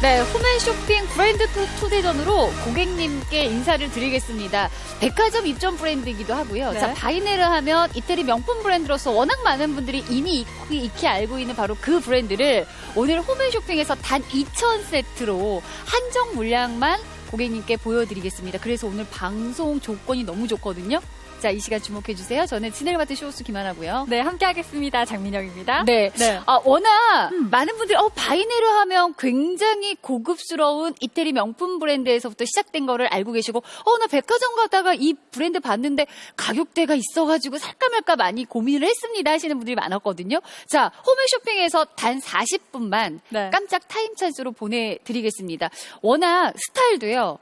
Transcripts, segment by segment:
네, 홈앤쇼핑 브랜드 투- 투대전으로 고객님께 인사를 드리겠습니다. 백화점 입점 브랜드이기도 하고요. 네. 자, 바이네르 하면 이태리 명품 브랜드로서 워낙 많은 분들이 이미 익히, 익히 알고 있는 바로 그 브랜드를 오늘 홈앤쇼핑에서 단 2,000세트로 한정 물량만 고객님께 보여드리겠습니다. 그래서 오늘 방송 조건이 너무 좋거든요. 자, 이 시간 주목해주세요. 저는 진행을 맡은 쇼호스 김하나고요. 네, 함께 하겠습니다. 장민영입니다. 네. 네. 아, 워낙 많은 분들이 어, 바이네르 하면 굉장히 고급스러운 이태리 명품 브랜드에서부터 시작된 거를 알고 계시고 어, 나 백화점 가다가 이 브랜드 봤는데 가격대가 있어가지고 살까 말까 많이 고민을 했습니다 하시는 분들이 많았거든요. 자, 홈앤쇼핑에서 단 40분만 네. 깜짝 타임 찬스로 보내드리겠습니다. 워낙 스타일도요.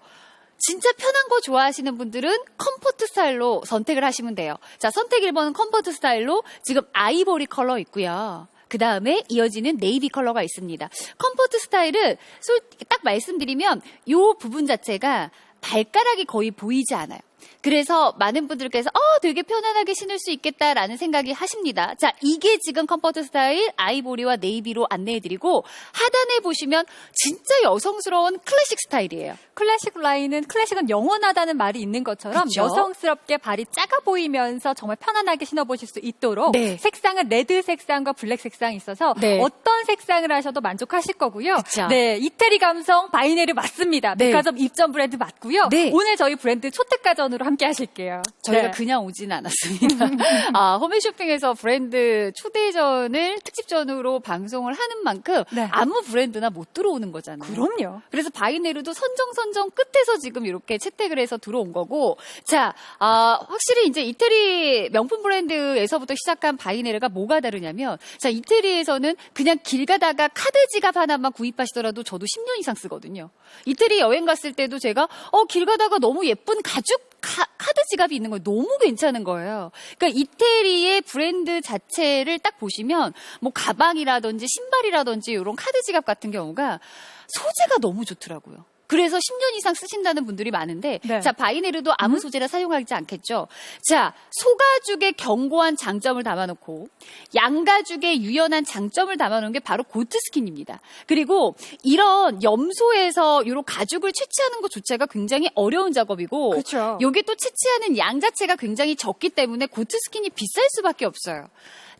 진짜 편한 거 좋아하시는 분들은 컴포트 스타일로 선택을 하시면 돼요. 자, 선택 1번은 컴포트 스타일로 지금 아이보리 컬러 있고요. 그 다음에 이어지는 네이비 컬러가 있습니다. 컴포트 스타일은 딱 말씀드리면 이 부분 자체가 발가락이 거의 보이지 않아요. 그래서 많은 분들께서 어 되게 편안하게 신을 수 있겠다라는 생각이 하십니다. 자 이게 지금 컴포트 스타일 아이보리와 네이비로 안내해드리고 하단에 보시면 진짜 여성스러운 클래식 스타일이에요. 클래식 라인은 클래식은 영원하다는 말이 있는 것처럼 그쵸? 여성스럽게 발이 작아 보이면서 정말 편안하게 신어보실 수 있도록 네. 색상은 레드 색상과 블랙 색상이 있어서 네. 어떤 색상을 하셔도 만족하실 거고요. 그쵸? 네, 이태리 감성 바이네르 맞습니다. 네. 백화점 입점 브랜드 맞고요. 네. 오늘 저희 브랜드 초특가전으로 함께 하실게요. 저희가 네. 그냥 오진 않았습니다. 아, 홈앤쇼핑에서 브랜드 초대전을 특집전으로 방송을 하는 만큼 네. 아무 브랜드나 못 들어오는 거잖아요. 그럼요. 그래서 바이네르도 선정선정 끝에서 지금 이렇게 채택을 해서 들어온 거고, 자, 아, 확실히 이제 이태리 명품 브랜드에서부터 시작한 바이네르가 뭐가 다르냐면, 자, 이태리에서는 그냥 길 가다가 카드 지갑 하나만 구입하시더라도 저도 10년 이상 쓰거든요. 이태리 여행 갔을 때도 제가, 어, 길 가다가 너무 예쁜 가죽 카, 카드 지갑이 있는 거 너무 괜찮은 거예요. 그러니까 이태리의 브랜드 자체를 딱 보시면 뭐 가방이라든지 신발이라든지 이런 카드 지갑 같은 경우가 소재가 너무 좋더라고요. 그래서 10년 이상 쓰신다는 분들이 많은데 네. 자 바이네르도 아무 소재라 사용하지 않겠죠. 자 소가죽의 견고한 장점을 담아놓고 양가죽의 유연한 장점을 담아놓은 게 바로 고트 스킨입니다. 그리고 이런 염소에서 이런 가죽을 채취하는 것 자체가 굉장히 어려운 작업이고 그쵸. 요게 또 채취하는 양 자체가 굉장히 적기 때문에 고트 스킨이 비쌀 수밖에 없어요.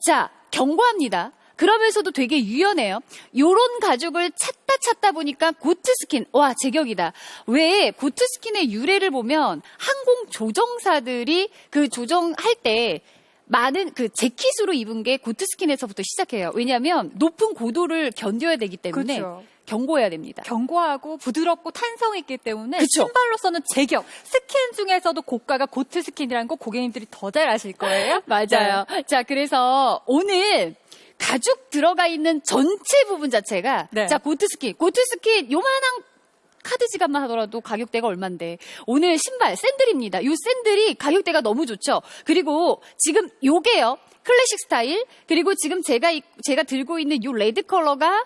자, 경고합니다. 그러면서도 되게 유연해요. 요런 가죽을 찾다 찾다 보니까 고트 스킨, 와, 제격이다. 왜 고트 스킨의 유래를 보면 항공 조정사들이 그 조정할 때 많은 그 재킷으로 입은 게 고트 스킨에서부터 시작해요. 왜냐하면 높은 고도를 견뎌야 되기 때문에 그렇죠. 경고해야 됩니다. 견고하고 부드럽고 탄성이 있기 때문에 그쵸? 신발로서는 제격. 스킨 중에서도 고가가 고트 스킨이라는 거 고객님들이 더 잘 아실 거예요. 맞아요. 자, 그래서 오늘 가죽 들어가 있는 전체 부분 자체가 네. 자, 고트스킨. 고트스킨 요만한 카드 지갑만 하더라도 가격대가 얼만데 오늘 신발 샌들입니다. 요 샌들이 가격대가 너무 좋죠. 그리고 지금 요게요. 클래식 스타일 그리고 지금 제가 이- 제가 들고 있는 요 레드 컬러가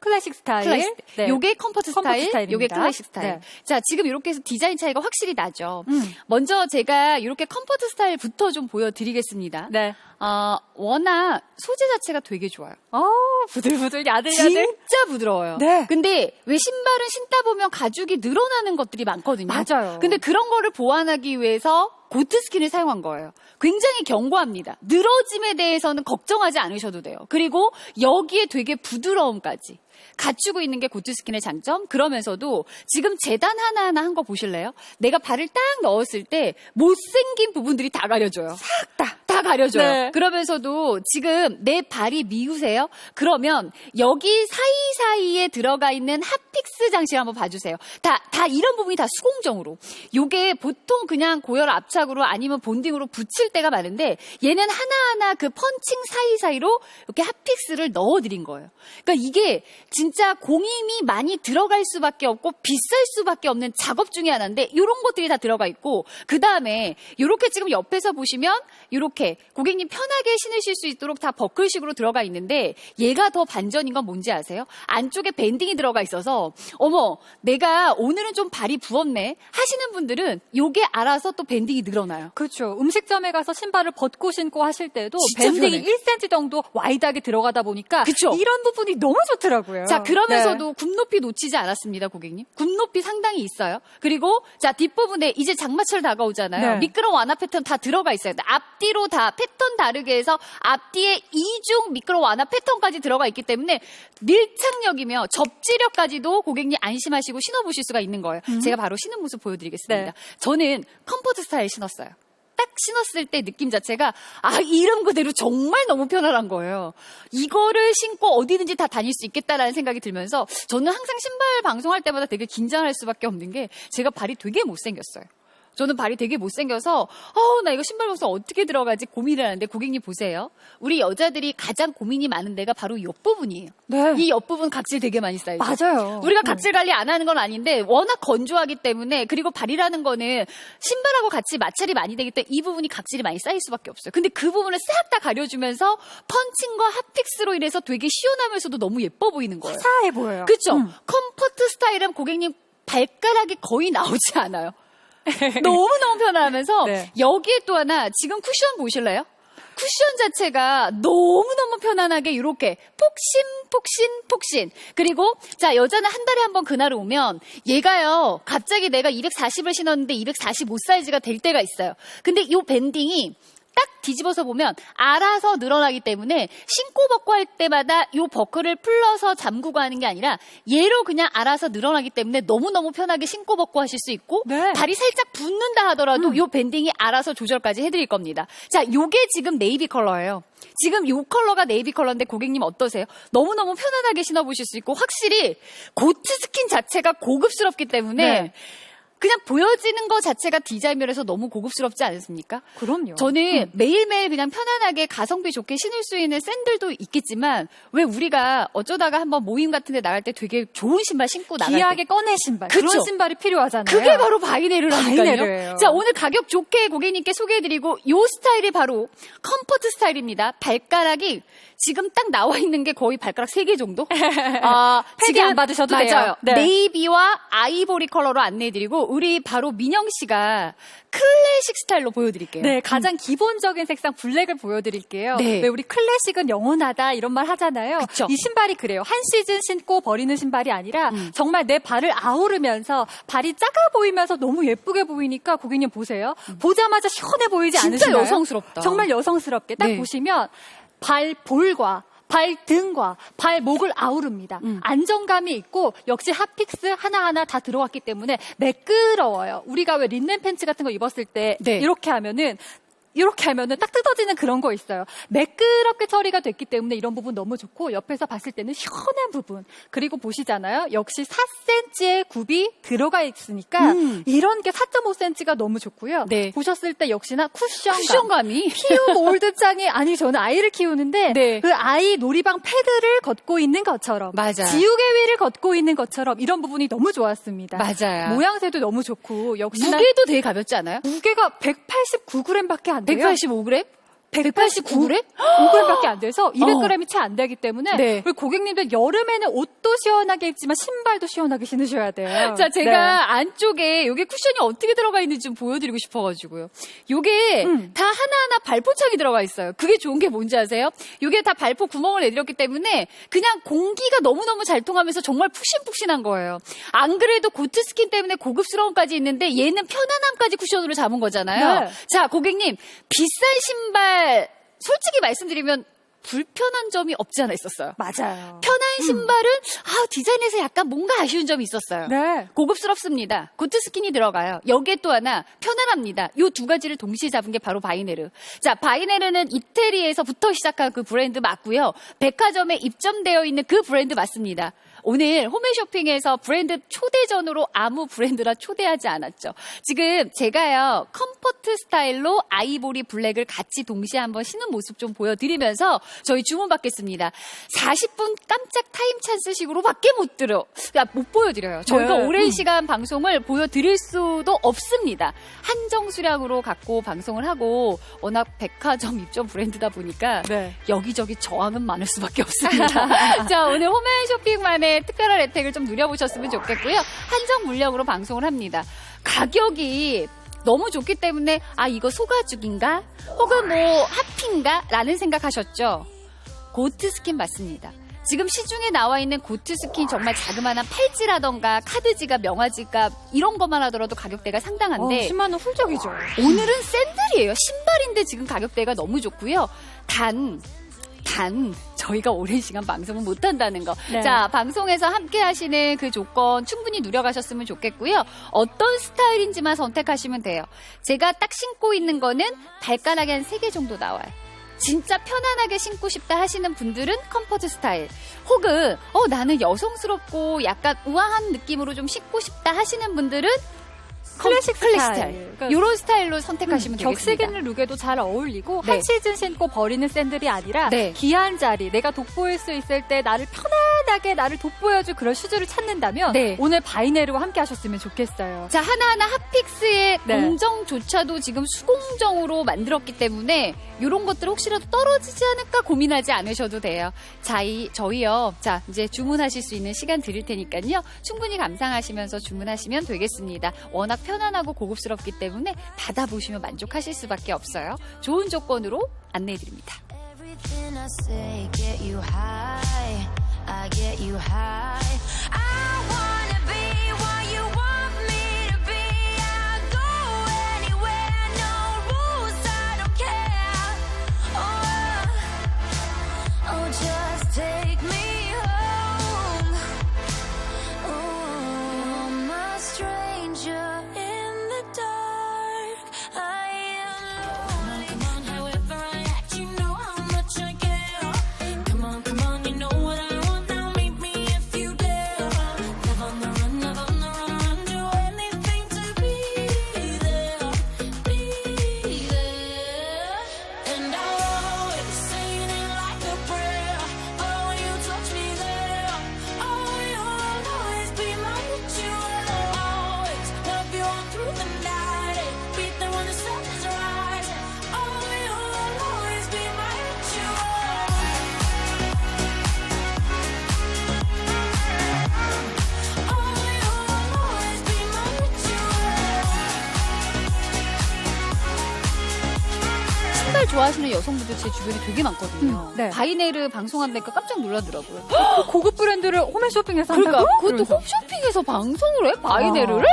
클래식 스타일. 클래식. 네. 요게 컴포트 컴포트 스타일. 요게 클래식 스타일. 네. 자, 지금 이렇게 해서 디자인 차이가 확실히 나죠. 음. 먼저 제가 이렇게 컴포트 스타일부터 좀 보여드리겠습니다. 네. 어, 워낙 소재 자체가 되게 좋아요. 어, 부들부들 야들야들. 진짜 부드러워요. 네. 근데 왜 신발은 신다 보면 가죽이 늘어나는 것들이 많거든요. 맞아요. 근데 그런 거를 보완하기 위해서 고트 스킨을 사용한 거예요. 굉장히 견고합니다. 늘어짐에 대해서는 걱정하지 않으셔도 돼요. 그리고 여기에 되게 부드러움까지. 갖추고 있는 게 고트 스킨의 장점. 그러면서도 지금 재단 하나하나 한 거 보실래요? 내가 발을 딱 넣었을 때 못생긴 부분들이 다 가려져요. 싹 다. 다 가려져요. 네. 그러면서도 지금 내 발이 미우세요? 그러면 여기 사이사이에 들어가 있는 핫픽스 장치를 한번 봐주세요. 다, 다 이런 부분이 다 수공정으로. 요게 보통 그냥 고열 압착으로 아니면 본딩으로 붙일 때가 많은데 얘는 하나하나 그 펀칭 사이사이로 이렇게 핫픽스를 넣어드린 거예요. 그러니까 이게 진짜 공임이 많이 들어갈 수밖에 없고 비쌀 수밖에 없는 작업 중에 하나인데 이런 것들이 다 들어가 있고 그 다음에 이렇게 지금 옆에서 보시면 이렇게 고객님 편하게 신으실 수 있도록 다 버클식으로 들어가 있는데 얘가 더 반전인 건 뭔지 아세요? 안쪽에 밴딩이 들어가 있어서 어머, 내가 오늘은 좀 발이 부었네 하시는 분들은 요게 알아서 또 밴딩이 늘어나요. 그렇죠. 음식점에 가서 신발을 벗고 신고 하실 때도 밴딩이 편해. 1cm 정도 와이드하게 들어가다 보니까 그쵸. 이런 부분이 너무 좋더라고요. 자, 그러면서도 네. 굽 높이 놓치지 않았습니다, 고객님. 굽 높이 상당히 있어요. 그리고 자, 뒷부분에 이제 장마철 다가오잖아요. 네. 미끄럼 완화 패턴 다 들어가 있어요. 앞뒤로 다 패턴 다르게 해서 앞뒤에 이중 미끄럼 완화 패턴까지 들어가 있기 때문에 밀착력이며 접지력까지도 고객님 안심하시고 신어보실 수가 있는 거예요. 제가 바로 신은 모습 보여드리겠습니다. 네. 저는 컴포트 스타일 신었어요. 딱 신었을 때 느낌 자체가 아 이름 그대로 정말 너무 편안한 거예요. 이거를 신고 어디든지 다 다닐 수 있겠다라는 생각이 들면서 저는 항상 신발 방송할 때마다 되게 긴장할 수밖에 없는 게 제가 발이 되게 못생겼어요. 저는 발이 되게 못생겨서 어, 나 이거 신발 벗어 어떻게 들어가지 고민을 하는데 고객님 보세요. 우리 여자들이 가장 고민이 많은 데가 바로 이 옆부분이에요. 네. 이 옆부분 각질 되게 많이 쌓이죠. 맞아요. 우리가 네. 각질 관리 안 하는 건 아닌데 워낙 건조하기 때문에 그리고 발이라는 거는 신발하고 같이 마찰이 많이 되기 때문에 이 부분이 각질이 많이 쌓일 수밖에 없어요. 근데 그 부분을 싹 다 가려주면서 펀칭과 핫픽스로 인해서 되게 시원하면서도 너무 예뻐 보이는 거예요. 사해 보여요. 그렇죠? 음. 컴포트 스타일은 고객님 발가락이 거의 나오지 않아요. 너무너무 편안하면서 네. 여기에 또 하나 지금 쿠션 보실래요? 쿠션 자체가 너무너무 편안하게 이렇게 폭신 폭신 폭신 그리고 자 여자는 한 달에 한 번 그날 오면 얘가요 갑자기 내가 240을 신었는데 245 사이즈가 될 때가 있어요 근데 이 밴딩이 딱 뒤집어서 보면 알아서 늘어나기 때문에 신고 벗고 할 때마다 이 버클을 풀러서 잠그고 하는 게 아니라 얘로 그냥 알아서 늘어나기 때문에 너무너무 편하게 신고 벗고 하실 수 있고 네. 발이 살짝 붓는다 하더라도 이 밴딩이 알아서 조절까지 해드릴 겁니다. 자, 요게 지금 네이비 컬러예요. 지금 요 컬러가 네이비 컬러인데 고객님 어떠세요? 너무너무 편안하게 신어보실 수 있고 확실히 고트 스킨 자체가 고급스럽기 때문에 네. 그냥 보여지는 것 자체가 디자인 면에서 너무 고급스럽지 않습니까? 그럼요. 저는 매일매일 그냥 편안하게 가성비 좋게 신을 수 있는 샌들도 있겠지만 왜 우리가 어쩌다가 한번 모임 같은 데 나갈 때 되게 좋은 신발 신고 나갈 때 귀하게 꺼내 신발. 그쵸? 그런 신발이 필요하잖아요. 그게 바로 바이네르라니까요. 자, 오늘 가격 좋게 고객님께 소개해드리고 요 스타일이 바로 컴포트 스타일입니다. 발가락이 지금 딱 나와 있는 게 거의 발가락 3개 정도? 아, 패디 안 받으셔도 돼요. 맞아요. 네. 네이비와 아이보리 컬러로 안내해드리고 우리 바로 민영 씨가 클래식 스타일로 보여드릴게요. 네, 가장 기본적인 색상 블랙을 보여드릴게요. 네. 왜 우리 클래식은 영원하다 이런 말 하잖아요. 그쵸. 이 신발이 그래요. 한 시즌 신고 버리는 신발이 아니라 음. 정말 내 발을 아우르면서 발이 작아 보이면서 너무 예쁘게 보이니까 고객님 보세요. 보자마자 시원해 보이지 음. 진짜 않으시나요? 여성스럽다. 정말 여성스럽게 딱 네. 보시면 발 볼과 발 등과 발목을 아우릅니다. 음. 안정감이 있고 역시 핫픽스 하나하나 다 들어갔기 때문에 매끄러워요. 우리가 왜 린넨 팬츠 같은 거 입었을 때 네. 이렇게 하면은 이렇게 하면은 딱 뜯어지는 그런 거 있어요. 매끄럽게 처리가 됐기 때문에 이런 부분 너무 좋고 옆에서 봤을 때는 시원한 부분. 그리고 보시잖아요. 역시 4cm의 굽이 들어가 있으니까 음. 이런 게 4.5cm가 너무 좋고요. 네. 보셨을 때 역시나 쿠션감. 쿠션감이 키움 올드장이 아니 저는 아이를 키우는데 네. 그 아이 놀이방 패드를 걷고 있는 것처럼 맞아요. 지우개 위를 걷고 있는 것처럼 이런 부분이 너무 좋았습니다. 맞아요. 모양새도 너무 좋고 역시나 무게도 되게 가볍지 않아요? 무게가 189g밖에 안 돼요. 185g? 189g? 5g밖에 안 돼서 200g이 채안 되기 때문에 네. 우리 고객님들 여름에는 옷도 시원하게 입지만 신발도 시원하게 신으셔야 돼요. 자, 제가 네. 안쪽에 요게 쿠션이 어떻게 들어가 있는지 좀 보여드리고 싶어가지고요. 요게 음. 다 하나하나 발포창이 들어가 있어요. 그게 좋은 게 뭔지 아세요? 요게 다 발포 구멍을 내드렸기 때문에 그냥 공기가 너무너무 잘 통하면서 정말 푹신푹신한 거예요. 안 그래도 고트 스킨 때문에 고급스러움까지 있는데 얘는 편안함까지 쿠션으로 잡은 거잖아요. 네. 자, 고객님, 비싼 신발, 솔직히 말씀드리면 불편한 점이 없지 않아 있었어요. 맞아요. 편한 신발은 아 디자인에서 약간 뭔가 아쉬운 점이 있었어요. 네. 고급스럽습니다. 고트 스킨이 들어가요. 여기에 또 하나 편안합니다. 이두 가지를 동시에 잡은 게 바로 바이네르. 자, 바이네르는 이태리에서부터 시작한 그 브랜드 맞고요. 백화점에 입점되어 있는 그 브랜드 맞습니다. 오늘 홈앤 쇼핑에서 브랜드 초대전으로 아무 브랜드라 초대하지 않았죠. 지금 제가요 컴포트 스타일로 아이보리 블랙을 같이 동시에 한번 신은 모습 좀 보여드리면서 저희 주문 받겠습니다. 40분 깜짝 타임 찬스식으로 밖에 못 들어, 그러니까 못 보여드려요. 저희가 네. 오랜 음. 시간 방송을 보여드릴 수도 없습니다. 한정 수량으로 갖고 방송을 하고 워낙 백화점 입점 브랜드다 보니까 네. 여기저기 저항은 많을 수밖에 없습니다. 자, 오늘 홈앤 쇼핑만의 특별한 혜택을 좀 누려보셨으면 좋겠고요. 한정 물량으로 방송을 합니다. 가격이 너무 좋기 때문에 아 이거 소가죽인가 혹은 뭐 핫핀가 라는 생각하셨죠. 고트 스킨 맞습니다. 지금 시중에 나와 있는 고트 스킨 정말 자그마한 팔찌라던가 카드지갑, 명화지갑 이런 것만 하더라도 가격대가 상당한데 어, 10만 원 훌쩍이죠. 오늘은 샌들이에요. 신발인데 지금 가격대가 너무 좋고요. 단, 단, 저희가 오랜 시간 방송을 못 한다는 거. 네. 자, 방송에서 함께 하시는 그 조건 충분히 누려가셨으면 좋겠고요. 어떤 스타일인지만 선택하시면 돼요. 제가 딱 신고 있는 거는 발가락에 한 3개 정도 나와요. 진짜 편안하게 신고 싶다 하시는 분들은 컴포트 스타일. 혹은, 어, 나는 여성스럽고 약간 우아한 느낌으로 좀 신고 싶다 하시는 분들은 클래식 스타일. 스타일. 그러니까 요런 스타일로 선택하시면 되겠습니다. 격식 있는 룩에도 잘 어울리고 네. 한 시즌 신고 버리는 샌들이 아니라 네. 귀한 자리 내가 돋보일 수 있을 때 나를 편안하게 나를 돋보여줄 그런 슈즈를 찾는다면 네. 오늘 바이네르와 함께 하셨으면 좋겠어요. 자, 하나하나 핫픽스의 네. 공정조차도 지금 수공정으로 만들었기 때문에 이런 것들 혹시라도 떨어지지 않을까 고민하지 않으셔도 돼요. 자, 이, 저희요. 자, 이제 주문하실 수 있는 시간 드릴 테니까요. 충분히 감상하시면서 주문하시면 되겠습니다. 워낙 편안하고 고급스럽기 때문에 받아보시면 만족하실 수밖에 없어요. 좋은 조건으로 안내해드립니다. I 좋아하시는 여성분들 제 주변에 되게 많거든요. 음, 네. 바이네르 방송한다니까 깜짝 놀라더라고요. 고급 브랜드를 홈앤쇼핑에서 그러니까 한다고? 그것도 그러면서. 홈쇼핑에서 방송을 해 바이네르를?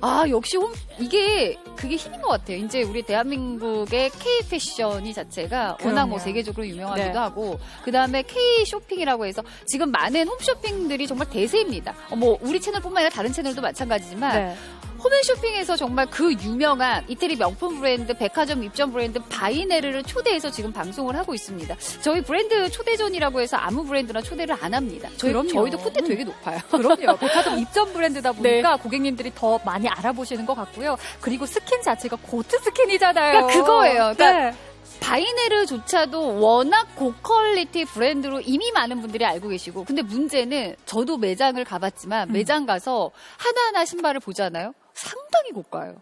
아 역시 홈 이게 그게 힘인 것 같아요. 이제 우리 대한민국의 K 패션이 자체가 워낙 뭐 그럼요. 세계적으로 유명하기도 네. 하고 그 다음에 K 쇼핑이라고 해서 지금 많은 홈쇼핑들이 정말 대세입니다. 어, 뭐 우리 채널뿐만 아니라 다른 채널도 마찬가지지만 네. 홈앤쇼핑에서 정말 그 유명한 이태리 명품 브랜드, 백화점 입점 브랜드 바이네르를 초대해서 지금 방송을 하고 있습니다. 저희 브랜드 초대전이라고 해서 아무 브랜드나 초대를 안 합니다. 저희, 그럼요. 저희도 콧대 되게 높아요. 그럼요. 백화점 입점 브랜드다 보니까 네. 고객님들이 더 많이 알아보시는 것 같고요. 그리고 스킨 자체가 고트 스킨이잖아요. 그러니까 그거예요. 그러니까 네. 바이네르조차도 워낙 고퀄리티 브랜드로 이미 많은 분들이 알고 계시고 근데 문제는 저도 매장을 가봤지만 음. 매장 가서 하나하나 신발을 보잖아요. 상당히 고가요.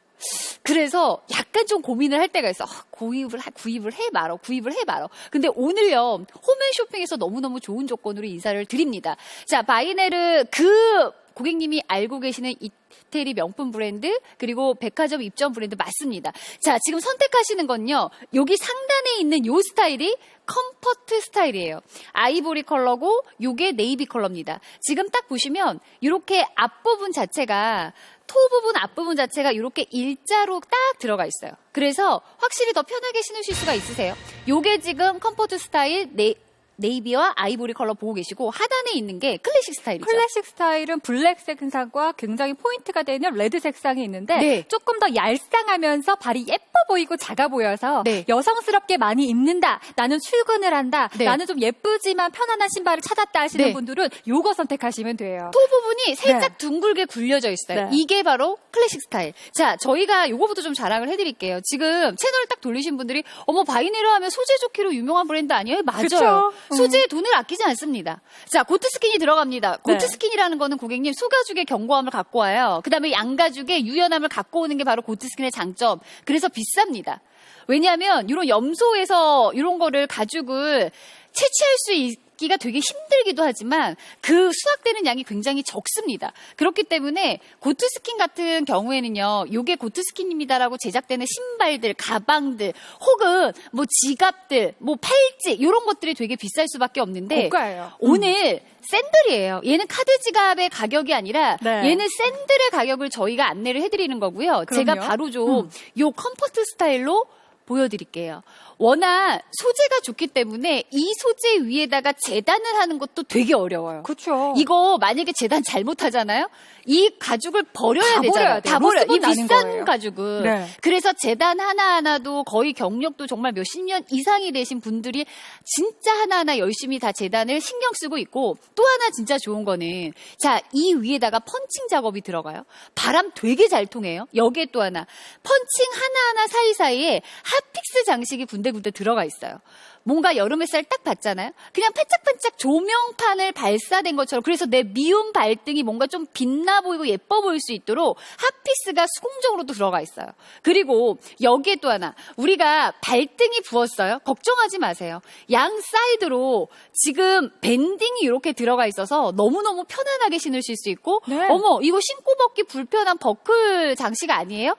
그래서 약간 좀 고민을 할 때가 있어. 아, 구입을 하- 구입을 해 말어. 구입을 해 말어. 근데 오늘요. 홈앤쇼핑에서 너무너무 좋은 조건으로 인사를 드립니다. 자, 바이네르 그 고객님이 알고 계시는 이태리 명품 브랜드 그리고 백화점 입점 브랜드 맞습니다. 자, 지금 선택하시는 건요. 여기 상단에 있는 요 스타일이 컴퍼트 스타일이에요. 아이보리 컬러고 요게 네이비 컬러입니다. 지금 딱 보시면 이렇게 앞부분 자체가 토 부분 앞부분 자체가 이렇게 일자로 딱 들어가 있어요. 그래서 확실히 더 편하게 신으실 수가 있으세요. 요게 지금 컴포트 스타일 네, 네이비와 아이보리 컬러 보고 계시고 하단에 있는 게 클래식 스타일이죠. 클래식 스타일은 블랙 색상과 굉장히 포인트가 되는 레드 색상이 있는데 네. 조금 더 얄쌍하면서 발이 예뻐 보이고 작아 보여서 네. 여성스럽게 많이 입는다. 나는 출근을 한다. 네. 나는 좀 예쁘지만 편안한 신발을 찾았다 하시는 네. 분들은 요거 선택하시면 돼요. 토 부분이 살짝 둥글게 굴려져 있어요. 네. 이게 바로 클래식 스타일. 자, 저희가 요거부터 좀 자랑을 해드릴게요. 지금 채널 딱 돌리신 분들이 어머 바이네르 하면 소재 좋기로 유명한 브랜드 아니에요? 맞아요. 그쵸? 음. 소재에 돈을 아끼지 않습니다. 자, 고트 스킨이 들어갑니다. 고트 네. 스킨이라는 거는 고객님 소가죽의 견고함을 갖고 와요. 그 다음에 양가죽의 유연함을 갖고 오는 게 바로 고트 스킨의 장점. 그래서 비쌉니다. 왜냐하면 이런 염소에서 이런 거를 가죽을 채취할 수 있, 신기가 되게 힘들기도 하지만 그 수확되는 양이 굉장히 적습니다. 그렇기 때문에 고트스킨 같은 경우에는요, 요게 고트스킨입니다라고 제작되는 신발들, 가방들, 혹은 뭐 지갑들, 뭐 팔찌 이런 것들이 되게 비쌀 수밖에 없는데 고가예요. 오늘 샌들이에요. 얘는 카드 지갑의 가격이 아니라 네. 얘는 샌들의 가격을 저희가 안내를 해드리는 거고요. 제가 그럼요. 바로 좀요 컴포트 스타일로 보여드릴게요. 워낙 소재가 좋기 때문에 이 소재 위에다가 재단을 하는 것도 되게 어려워요. 그렇죠. 이거 만약에 재단 잘못하잖아요. 이 가죽을 버려야 다 되잖아요. 버려야. 다 버려요. 이 비싼 거예요. 가죽은. 네. 그래서 재단 하나하나도 거의 경력도 정말 몇 십 년 이상이 되신 분들이 진짜 하나하나 열심히 다 재단을 신경 쓰고 있고 또 하나 진짜 좋은 거는 자, 이 위에다가 펀칭 작업이 들어가요. 바람 되게 잘 통해요. 여기에 또 하나 펀칭 하나하나 사이사이에 핫픽스 장식이 군데군데 들어가 있어요. 뭔가 여름 햇살 딱 봤잖아요. 그냥 반짝반짝 조명판을 발사된 것처럼 그래서 내 미움 발등이 뭔가 좀 빛나 보이고 예뻐 보일 수 있도록 핫피스가 수공적으로도 들어가 있어요. 그리고 여기에 또 하나 우리가 발등이 부었어요. 걱정하지 마세요. 양 사이드로 지금 밴딩이 이렇게 들어가 있어서 너무너무 편안하게 신으실 수 있고 네. 어머 이거 신고 벗기 불편한 버클 장식 아니에요?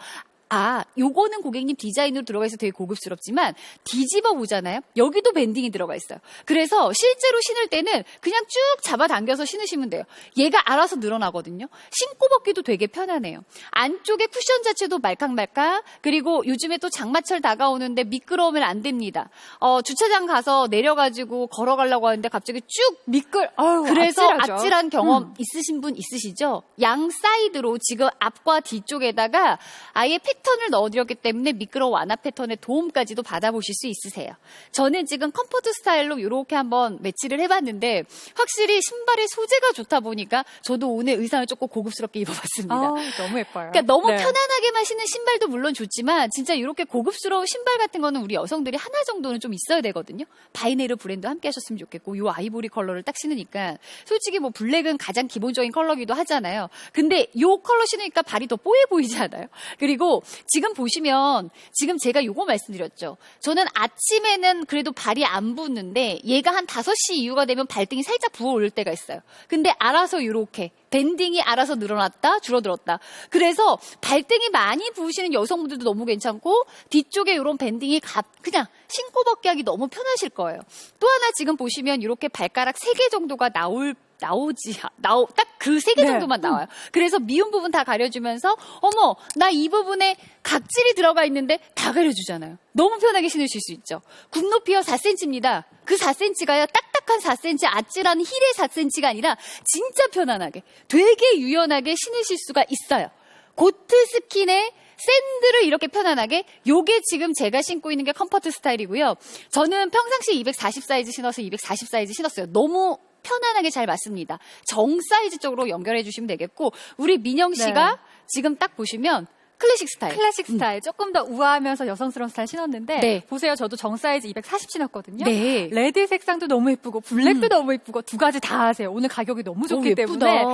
아, 요거는 고객님 디자인으로 들어가 있어 되게 고급스럽지만 뒤집어 보잖아요. 여기도 밴딩이 들어가 있어요. 그래서 실제로 신을 때는 그냥 쭉 잡아당겨서 신으시면 돼요. 얘가 알아서 늘어나거든요. 신고 벗기도 되게 편하네요. 안쪽에 쿠션 자체도 말캉말캉 그리고 요즘에 또 장마철 다가오는데 미끄러우면 안 됩니다. 어, 주차장 가서 내려가지고 걸어가려고 하는데 갑자기 쭉 미끌. 아유, 그래서 아찔하죠. 음. 아찔한 경험 있으신 분 있으시죠? 양 사이드로 지금 앞과 뒤쪽에다가 아예 패턴을 넣어드렸기 때문에 미끄러워 완화 패턴의 도움까지도 받아보실 수 있으세요. 저는 지금 컴포트 스타일로 이렇게 한번 매치를 해봤는데 확실히 신발의 소재가 좋다 보니까 저도 오늘 의상을 조금 고급스럽게 입어봤습니다. 아, 너무 예뻐요. 그러니까 너무 네. 편안하게만 신는 신발도 물론 좋지만 진짜 이렇게 고급스러운 신발 같은 거는 우리 여성들이 하나 정도는 좀 있어야 되거든요. 바이네르 브랜드 함께 하셨으면 좋겠고 요 아이보리 컬러를 딱 신으니까 솔직히 뭐 블랙은 가장 기본적인 컬러기도 하잖아요. 근데 요 컬러 신으니까 발이 더 뽀해 보이지 않아요? 그리고 지금 보시면 지금 제가 요거 말씀드렸죠. 저는 아침에는 그래도 발이 안 붓는데 얘가 한 5시 이후가 되면 발등이 살짝 부어 오를 때가 있어요. 근데 알아서 요렇게 밴딩이 알아서 늘어났다 줄어들었다. 그래서 발등이 많이 부으시는 여성분들도 너무 괜찮고 뒤쪽에 이런 밴딩이 가- 그냥 신고 벗기 하기 너무 편하실 거예요. 또 하나 지금 보시면 이렇게 발가락 3개 정도가 나올 나오지 나오 딱 그 세개 네. 정도만 나와요. 그래서 미운 부분 다 가려주면서 어머 나 이 부분에 각질이 들어가 있는데 다 가려주잖아요. 너무 편하게 신으실 수 있죠. 굽 높이요 4cm입니다. 그 4cm가요 딱딱한 4cm 아찔한 힐의 4cm가 아니라 진짜 편안하게 되게 유연하게 신으실 수가 있어요. 고트 스킨의 샌들을 이렇게 편안하게 요게 지금 제가 신고 있는 게 컴포트 스타일이고요. 저는 평상시 240 사이즈 신어서 240 사이즈 신었어요. 너무 편안하게 잘 맞습니다. 정 사이즈 쪽으로 연결해 주시면 되겠고 우리 민영 씨가 네. 지금 딱 보시면 클래식 스타일. 클래식 스타일 조금 더 우아하면서 여성스러운 스타일 신었는데 네. 보세요 저도 정 사이즈 240 신었거든요 네. 레드 색상도 너무 예쁘고 블랙도 너무 예쁘고 두 가지 다 하세요 오늘 가격이 너무 좋기 오, 때문에.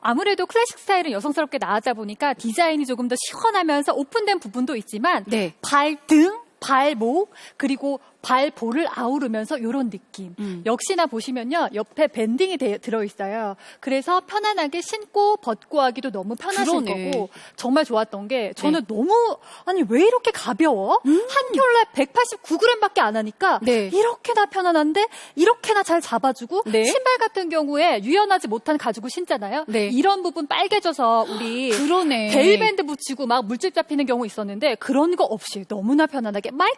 아무래도 클래식 스타일은 여성스럽게 나왔다 보니까 디자인이 조금 더 시원하면서 오픈된 부분도 있지만 네. 발등 발목 그리고 발볼을 아우르면서 이런 느낌. 음. 역시나 보시면요 옆에 밴딩이 되- 들어있어요. 그래서 편안하게 신고 벗고 하기도 너무 편하실 그러네. 거고 정말 좋았던 게 저는 너무 아니 왜 이렇게 가벼워? 음. 한 켤레 189g밖에 안 하니까 네. 이렇게나 편안한데 이렇게나 잘 잡아주고 네. 신발 같은 경우에 유연하지 못한 가지고 신잖아요. 네. 이런 부분 빨개져서 우리 그러네. 데일밴드 붙이고 막 물집 잡히는 경우 있었는데 그런 거 없이 너무나 편안하게 말캉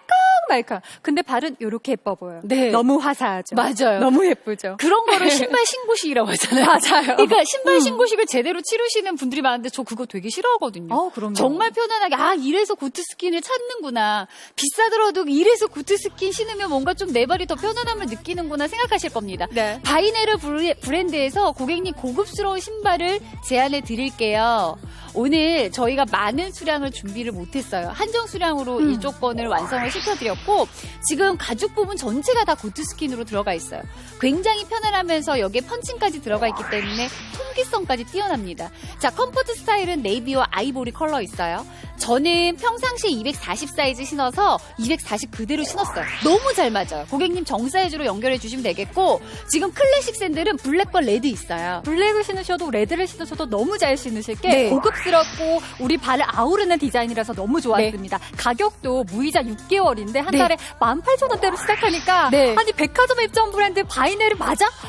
말캉. 근데 발은 이렇게 예뻐 보여요. 네. 너무 화사하죠. 맞아요. 너무 예쁘죠. 그런 거를 신발 신고식이라고 하잖아요. 맞아요. 그러니까 신발 신고식을 제대로 치르시는 분들이 많은데 저 그거 되게 싫어하거든요. 어, 그럼요. 정말 편안하게 아 이래서 고트 스킨을 찾는구나. 비싸더라도 이래서 고트 스킨 신으면 뭔가 좀 내 발이 더 편안함을 느끼는구나 생각하실 겁니다. 네. 바이네르 브랜드에서 고객님 고급스러운 신발을 제안해 드릴게요. 오늘 저희가 많은 수량을 준비를 못했어요. 한정 수량으로 음. 이 조건을 완성을 시켜드렸고 지금 가죽 부분 전체가 다 고트 스킨으로 들어가 있어요. 굉장히 편안하면서 여기에 펀칭까지 들어가 있기 때문에 통기성까지 뛰어납니다. 자, 컴포트 스타일은 네이비와 아이보리 컬러 있어요. 저는 평상시 240 사이즈 신어서 240 그대로 신었어요. 너무 잘 맞아요. 고객님 정 사이즈로 연결해 주시면 되겠고 지금 클래식 샌들은 블랙과 레드 있어요. 블랙을 신으셔도 레드를 신으셔도 너무 잘 신으실 게 네. 고급스럽고 우리 발을 아우르는 디자인이라서 너무 좋았습니다. 가격도 무이자 6개월인데 한 네. 달에 18,000원대로 시작하니까 네. 아니 백화점 입점 브랜드 바이네르 맞아?